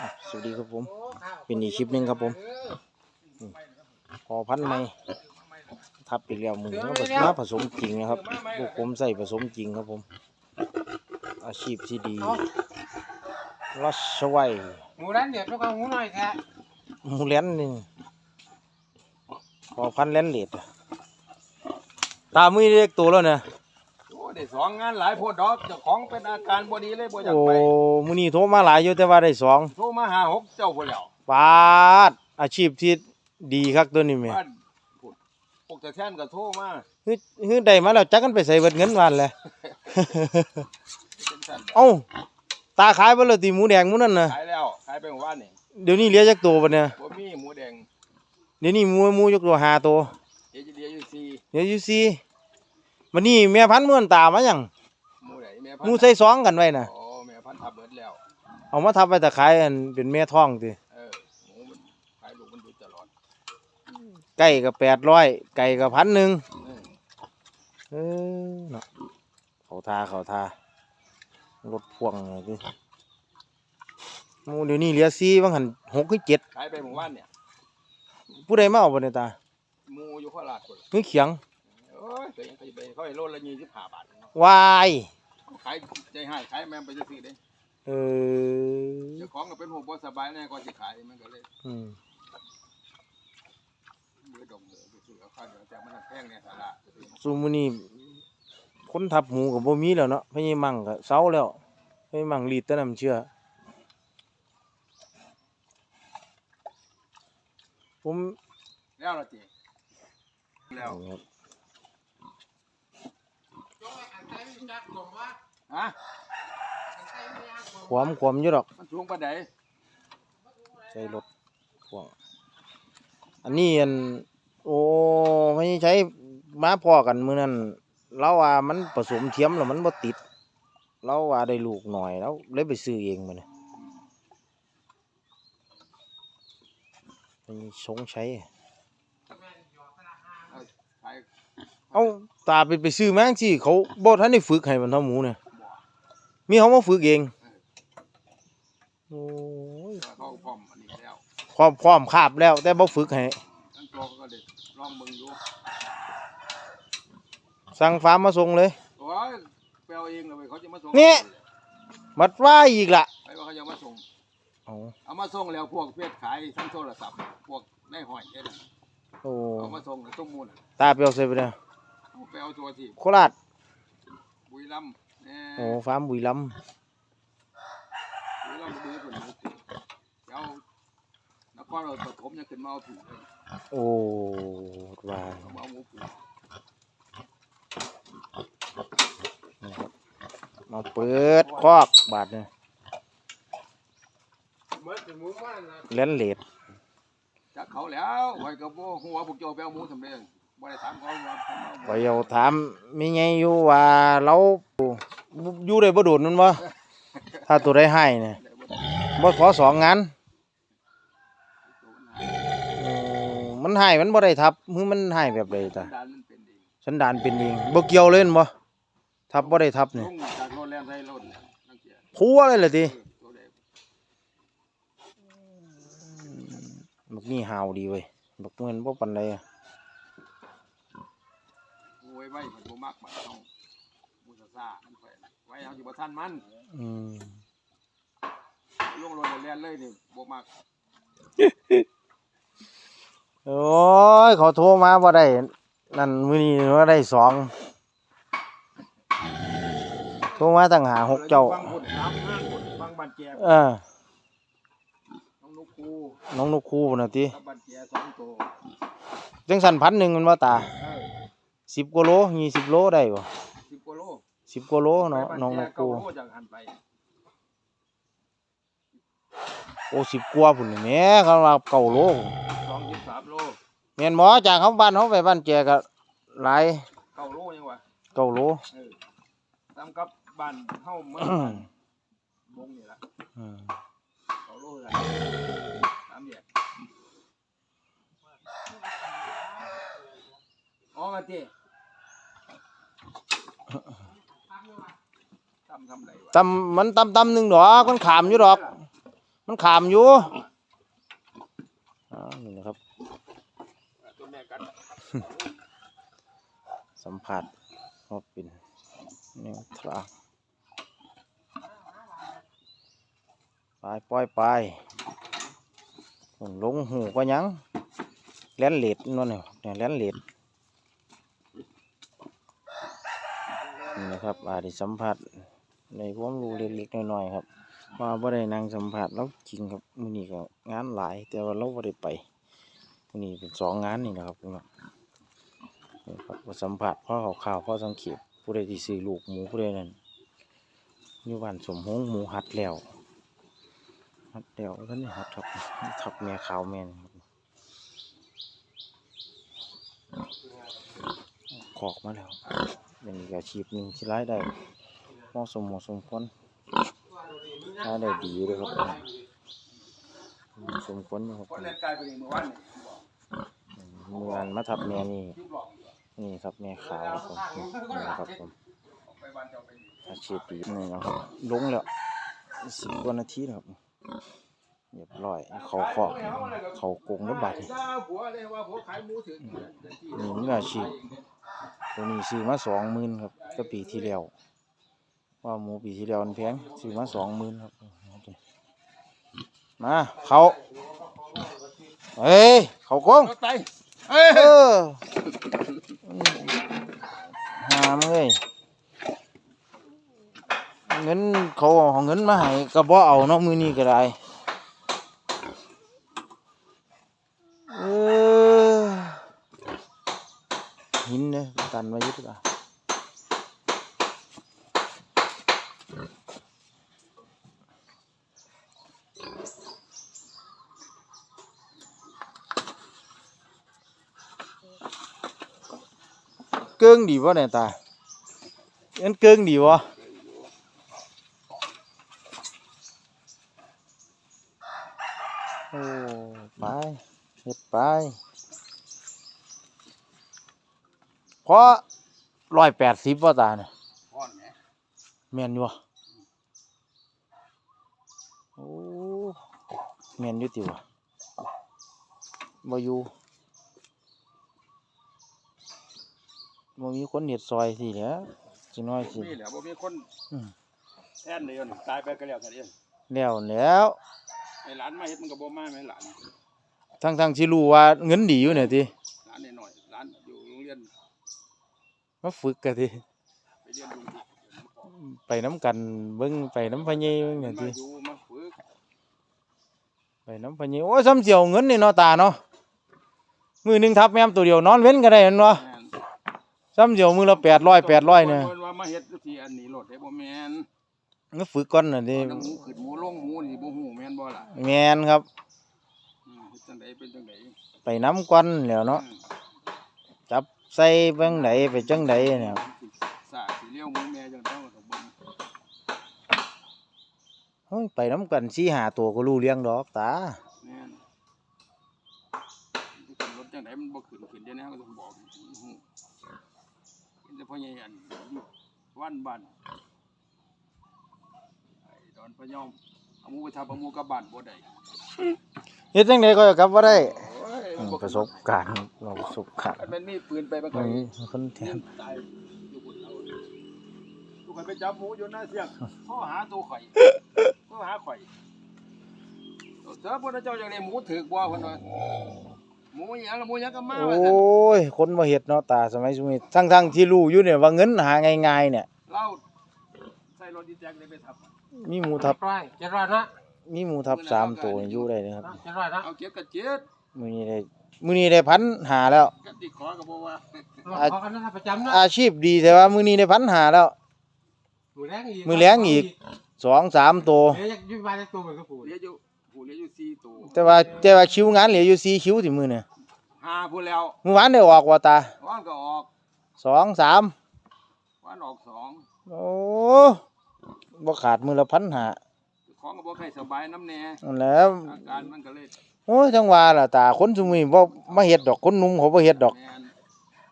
อะสวัสดีครับผม เป็นอีกคลิปหนึ่งครับผมอืมพอพันธุ์ไหมทับอีกแล้วมือมาผสมมาผสมจริงนะครับพวกผมใส่ผสมจริงครับผม อาชีพที่ดีรัชไวยหมูร้านเดี๋ยวพวกเขาหมูหน่อยแท้หมูเลี้ยนนี่พอพันธุ์เลี้ยนเลดอะตามือเล็กตัวแล้วเนี่ยโอ้ ได้สองงานหลายโพดดอกเจ้าของเป็นอาการบ่ดีเลยบ่อยากโอ้ไปมือนี้โทรมาหลายอยู่แต่ว่าได้สองโทรมาหาหกเจ้าพุ่นแล้วปาดอาชีพที่ดีครับตัวนี้แม่บ้านพุ่นพวกตะแท่นก็โทรมาฮึดฮึดได้มาแล้วจักกันไปใส่เบิดเงินวันแหละ เป็นสั่นเอ้าตาขายไปแล้วตีหมูแดงหมูนั่นน่ะขายแล้วขายไปเมื่อวานนี่เดี๋ยวนี้เหลือจักตัวปะเนี่ยบ่มีหมูแดงเดี๋ยวนี้หมูหมูยกตัวหาตัวเดี๋ยวจะเดียวอยู่สี่เดี๋ยวอยู่ซี วันนี้แม่พันธุ์เมื่อนตามาหยังหมูไหนแม่พัหมูใส่ซองกันไว้น่ะโอ้แม่พันธุ์ทับเบิดแล้ว เอามาทับไปตะขายอันเป็นแม่ท้องติเออหมูมันขายลูกมันอยู่ตลอดไก่ก็แปดร้อยไก่ก็พันหนึ่งเออเออเนาะเขาทาเขาทารถพ่วงเลยดิหมูเดี๋ยวนี้เหลือซีบางหันหกคือเจ็ดขายไปเมื่อวานเนี่ยผู้ใดมาเอาบ่เนี่ยตาหมูอยู่โคราชพุ่นคือเขียง โอ้ยแต่ยังไปไปเขาให้โลละ25บาทเนาะวายขายใจให้ขายแม่งไปซื้อๆเด้เออเจ้าของก็เป็นห่วงบ่สบายแน่ก่อนสิขายมันก็เลยอืมมือดมหมูไปซื้อเอาข้าวเดี๋ยวจะมันแพงในตลาดซูมือนี้คนทับหมูกับบ่มีแล้วเนาะพญามังก็เซาแล้วพญามังรีดแต่น้ำเชื่อผมแล้วละจีแล้ว ฮะความความอยู่ดอก มันสูงปานใดใช้รถพ่วงอันนี้อัน โอ้พญาใช้มาพอกันมื้อนั้นเราว่ามันผสมเทียมแล้วมันบ่ติด เราว่าได้ลูกหน่อยแล้วเลยไปซื้อเองมื้อนี้พญาสงใช้ ขาย เอาตาไปไปซื้อมาจังซี่เขาบ่ทันได้ฝึกให้มันเท่าหมูเนี่ยมีเขามาฝึกเองโอ้ยเขาพร้อมอันนี้แล้วพร้อมพร้อมคาบแล้ว แต่บ่ฝึกให้ทั้งตัวก็ได้ลองเบิ่งอยู่สั่งฟาร์มมาส่งเลยโอ้ยไปเอาเองเลยเขาจะมาส่งนี่มัดว่าอีกล่ะไปว่าเขาจะมาส่งเอาเอามาส่งแล้วพวกเพจขายทั้งโทรศัพท์พวกในห้อยเอ็ดโอ้เอามาส่งแล้วต้มมูลตาเปียวใส่ไปเนี่ยเอา ไปเอาตัวที่โคราชบุรีรัมย์แน่โอ้ฟาร์มบุรีรัมย์บุรีรัมย์บุรีรัมย์เดี๋ยวนครเราปฐมยังขึ้นมาเอาถูกเลยโอ้ว่าเอามาเอาหมูผูกนะครับมาเปิดคอกบาทเนี่ยเมื่อถึงหมูบ้านนะเล่นเลดจักเขาแล้วไว้กับโบหัวพวกโจไปเอาหมูสำเร็จ บ่ได้ถามเขาว่าทำเอาไปเอาถามมีไงอยู่ว่าเราอยู่ได้บ่โดนนั่นบ่ถ้าตัวได้ให้เนี่ยบ่ขอสองงานเออมันให้มันบ่ได้ทับมือมันให้แบบใดตาดานมันเป็นเองสันดานเป็นเองบ่เกี่ยวเล่นบ่ทับบ่ได้ทับลนี่งจากรงแรมไทยรถเนี่ยนักเกียรติพัวเลยล่ะติ ตัวเด็กบักนี่หาวดีเว้ยบักเงินบ่ปานใดอะโอ้ย ไว้มันบ่มักมันต้องมูซาซามันไปไว้เอาอยู่บ่ทันมันอืมลงรถแล้วแล่นเลยนี่บ่มักโอ้ยเขาโทรมาบ่ได้นั่นมื้อนี้ว่าได้สองโทรมาตั้งหาหกเจ้าบางคนสามห้าคนบางบ้านแก่เออน้องนกคูน้องนกคูพุ่นน่ะติกับบ้านแก่สองตัวจังสั่นพันหนึ่งมันว่าตาเออ สิบกว่าโลยี่สิบโลได้บ่สิบกว่าโลสิบกว่าโลเนาะไปบ้น้องนแก่กเก้าคูโลจากหันไปโอ้สิบกว่าพุ่นนี่แหม่เขาว่าเก้าโลสองสิบสามโลแม่นบ่จากเขาบ้านเขาไปบ้านแจก็หลายเก้าโลยังวะเก้าโลเออตามกับบ้านเฮาเมืองบงนี่ล่ะอืมเก้าโลกันสามแยกอ๋อมาติทำทำไรวะ ตำมันตำตำหนึ่งดอกมันขามอยู่ดอก มันขามอยู่อ๋อนี่นะครับตัวแม่กันสัมผัสว่าเป็นแนวทางไปปล่อยไปผมลงหูก็ยังแล่นเลดนั่นเนี่ยเนี่ยแล่นเลด นี่นะครับอาจจะสัมผัสในความรู้เล็กๆน้อยๆครับว่าบ่ได้นั่งสัมผัสแล้วจริงครับมื้อนี้ก็งานหลาย แต่ว่าเราบ่ได้ไปมื้อนี้เป็นสองงานนี่นะครับพี่น้องนี่ครับว่าสัมผัสพ่อเขาข่าวพ่อสังเขปผู้ใดที่ซื้อลูกหมูผู้ใดนั้นอยู่บ้านสมหงหมูหัดแล้วหัดแล้วท่านนี่หัดครับทับแม่ขาวแม่นครับขอกมาแล้ว เป็นอีกอาชีพหนึ่งที่รายได้เหมาะสมเหมาะสมควรรายได้ดีเลยครับสมควรอยู่ครับเมือวานนี่บอกเมื่อวาทับแม่นี่นี่ครับแม่ขาวครับผมนี่ครับผมอาชีพดีนี่นะครับลงแล้วสิบกว่านาทีแล้วครับเรียบร้อย เขาขอกเขากงแล้วบัดนี่จ้าผัวเลยว่าผัวขายหมูถึงนี่มืออาชีพ ตัวนี้ซื้อมาสองหมื่นครับก็ปีที่แล้วว่าหมูปีที่แล้วมันแพงซื้อมาสองหมื่นครับมาเขาเฮ้ยเขากงรถไตเอ้ยเออหามเลยเงินเขาเอาเงินมาให้ก็บ่เอาเนาะมือนี้ก็ได้เออหินเนี่ย ตันมาอยึดอะเกิ้งดีวะเราะร้อยแปดสิบว่าตาเนี่ยพ่อนแหมแม่นอยู่วะโอ้แม่นอยู่ติวะบ่อยู่บ่มีคนเฮ็ดซอยสิแหล้วสิน้อยสินี่แหละบ่มีคนอืม แทนเลยนี่ตายไปก็แล้วกันเองแล้วแล้วไอ้หลานมาเฮ็ดมันก็บ่มาแม่หลานทั้งทั้งๆที่รู้ว่าเงินดีอยู่เนี่ยติหลานน้อยๆหลานอยู่โรงเรียน มาฝึกกันติไปเรียนดูที่ไปน้ำกันเบิ่งไปน้ำพะเยเบิ่งมาเนี่ยติอยู่มาฝึกไปน้ำพะเยโอ้ยซ้ำเสียวเงินนี่เนาะตาเนาะมือหนึงทับแม่มตัวเดียวนอนเว้นก็ได้แม่นบ่แม่นซ้ำเสียวมือละ800 800เนี่ยพิ่ว่ามาเฮ็ดที่อันนี้รถได้บ่แม่นมาฝึกก่อนน่ะติน้ำหมูขึ้นหมูลงหมูนี่บ่ฮู้แม่นบ่ล่ะแม่นครับอืมเฮ็ดจังไดเป็นจังไดไปน้ำก่อนแล้วเนาะอืมจับ ใส่เบิ่งไหนไปจังไดเนี่ยครับสาสิเลี้ยวหมูแม่จังต้องก็บ่งเฮ้ยไปน้ำกันสี่หาตัวก็รู้เรื่องดอกตา แม่นขึ้นรถจังไดมันบ่ขึ้นขึ้นเดี๋ยวนี้ก็ต้องบอกฮู้เห็นแต่พ่อใหญ่อันอยู่วันบ้านไอ้ดอนพะยอมเอาหมูไปทับเอาหมูกลับบ้านบ่ได้ เฮ็ดจังไดก็กลับบ่ได้โอ้ย อืมบ่ประสบการณ์เราประสบการณ์อันมันมีปืนไปมันก็นี่คนแถยิมงตายอยู่บนเขาลูกข่อยไปจับหมูอยู่หน้าเสียงพ่อหาตัวข่อยพ่อหาข่อยเสือพระเจ้าอย่างนี้หมูถือกบ่เพิ่นว่าหมูหยังละหมูหยังก็มาโอว่าซั่น้ยคนบ่เฮ็ดเนาะตาสมัยสมัยทั้งทั้งๆที่รู้อยู่เนี่ยว่าเงินหาง่ายๆเนี่ยเราใส่รถดีแจ็คเลยไปทับมีหมูทับร้อยเจ็ดร้อยนะมีหมูทับสามตัวอยู่ได้นะครับเจ็ดร้อยนะเอาเจ็ดกับเจ็ด มื้อนี้ได้มื้อนี้ได้พันหาแล้ว กันติขอกับบ่ว่าขอกันนะประจำนะอาชีพดีแต่ว่ามื้อนี้ได้พันหาแล้ว มือแรงอีกมื้อแรงอีก สองสามตัวเดี๋ยวยุบมาในตัวเหมือนกับปู่เหลืออยู่ผู้เหลืออยู่สี่ตัวแต่ว่าแต่ว่าคิวงานเหลืออยู่4คิวที่มื้อเนี่ยห้าผู้แล้วมื้อวานได้ออกว่าตาว่านก็ออกสองสามว่านออกสองโอ้บ่ขาดมื้อละพันหาของก็บ่ใครสบายน้ำแน่นั่นแหล้ว อาการมันก็เลย โอ้ยจังว่าล่ะตาคนซุมื้อนี้บ่มาเฮ็ดดอกคนหนุ่มเขาบ่เฮ็ดดอกแม่น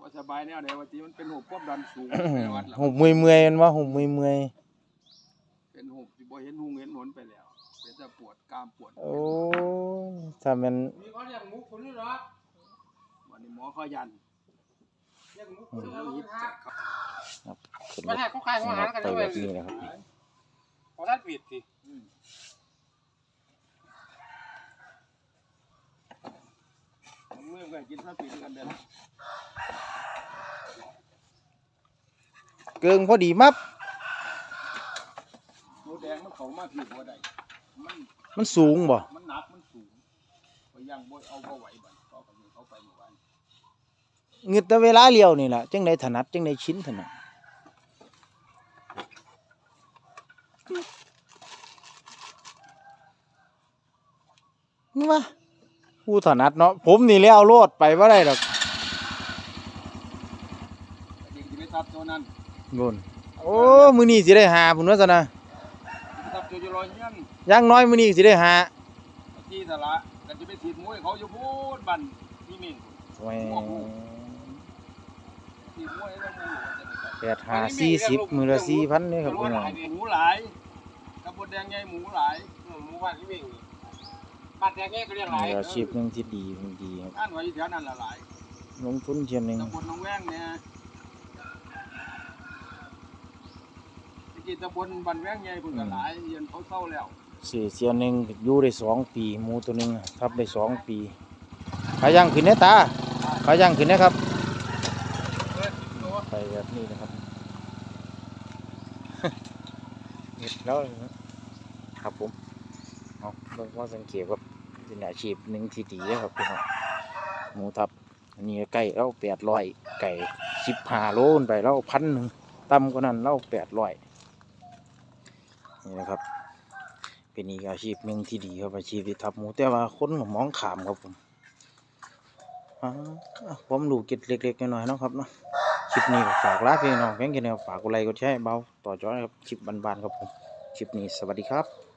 บ่สบายแนวใดว่าติมันเป็นหูความดันสูงอื้อไปหือวัดแล้วหุบเมื่อยๆแมันว่าหุบเมื่อยเป็นหูที่บ่เห็นหุงเห็นหนไปแล้ว เป็นจะปวดกรามปวดโอ้ถ้ามันมีเขาเรียกหมูขุนนี่เหรอวันนี้หมอเขายันเรียกหมูขุนเดี๋แล้ยววมันยิบหัจะกครับขึ้นรไม่ถใช่เขาขายของอาหารกันไปด้วยแบบนี้นะครับของท่านปิดสิ อืมผม เมื่อไงกินข้าวปีด้วยกันเดินเกิงพอดีมับหมูแดงมันเขามาผิดหัวใดมันมันสูงบ่มันหนักมันสูงไปย่างบ่เอาบ่ไหวบัดเขาก็มีเขาไปหมู่บ้านเงึดแต่เวลาเลี้ยวนี่แหละจังไดถนัดจังไดชินถนัดนี่วะ ผู้ถนัดเนาะผมนี่แล้วโลดไปว่าได้ดอกเด็กที่ไปทับตัวนั้นงนโอ้มือนี้สิได้หาพุ่นว่าซะนะไปทับตัวอยู่รอยเงี้ยนอย่างน้อยมือนี้สิได้หาที่สาระกันจะไปถีบมวยเขาอยู่พูดบันนี่มิ่งแหม่ถีบมวยแล้วมูจะไปแปดหาสี่สิบมือละสี่พันนี่ครับหพี่น้องหมูหลายกระบดแดงใหญ่หมูหลายหมูบ้านนี่เองนี่ บ้านแดงนี่ก็เรียกหลายนี่อาชีพหนึ่งที่ดีมันดีครับอันไว้แถวนั้นละหลายลงทุนเทียนหนึ่งตำบลหนองแว้งเนี่ยตะกี้ตำบลบันแว้งใหญ่เพิ่นก็หลายเรียนเขาเศร้าแล้วสี่เทียนหนึ่งอยู่ได้สองปีหมูตัวหนึ่งทับได้สองปีขายังขึ้นเนี่ยตาขายังขึ้นนะครับเออตัวไปแบบนี้นะครับ เห็ดแล้วครับผมเอาเบิ่งว่าสังเกตว่า เป็นอาชีพหนึ่งที่ดีเลยครับพี่น้องหมูทับอันนี้ไก่เราแปดร้อยไก่สิบห้าโลนไปเราพันหนึ่งต่ำกว่านั้นเราแปดร้อยนี่นะครับ เป็นอีกอาชีพหนึ่งที่ดีครับอาชีพที่ทับหมูแต่ว่าคนมองขามครับผมผมดูเก็ดเล็กๆน้อยๆนะครับเนาะคลิปนี้ฝากลาพี่น้องเพียงแค่นี้ครับฝากกดไลค์กดแชร์เบาต่อจอนะครับคลิปบานๆครับผมคลิปนี้สวัสดีครับ